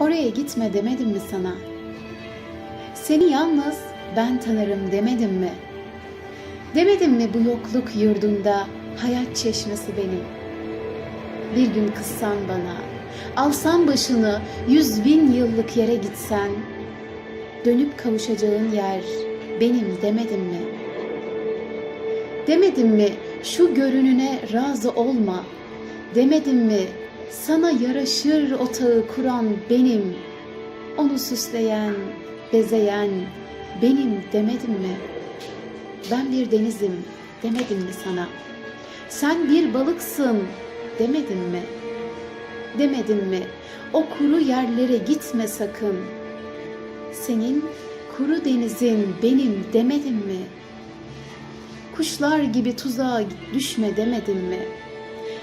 Oraya gitme demedim mi sana? Seni yalnız ben tanırım demedim mi? Demedim mi bu yokluk yurdunda hayat çeşmesi benim? Bir gün kızsan bana, alsan başını yüz bin yıllık yere gitsen, dönüp kavuşacağın yer benim demedim mi? Demedim mi şu görününe razı olma, demedim mi sana yaraşır otağı kuran benim, onu süsleyen, bezeyen benim demedim mi? Ben bir denizim demedim mi sana? Sen bir balıksın demedim mi? Demedim mi? O kuru yerlere gitme sakın. Senin kuru denizin benim demedim mi? Kuşlar gibi tuzağa düşme demedim mi?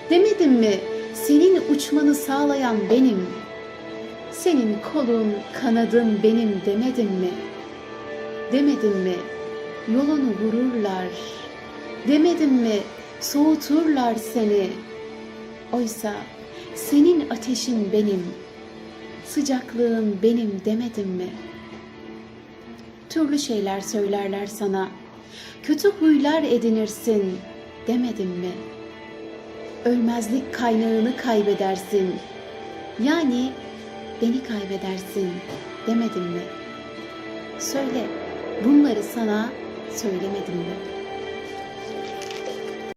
Demedim mi? Senin uçmanı sağlayan benim. Senin kolun, kanadın benim demedim mi? Demedim mi? Yolunu vururlar. Demedim mi? Soğuturlar seni. Oysa senin ateşin benim. Sıcaklığın benim demedim mi? Türlü şeyler söylerler sana. Kötü huylar edinirsin demedim mi? Ölmezlik kaynağını kaybedersin. Yani beni kaybedersin demedim mi? Söyle, bunları sana söylemedim mi?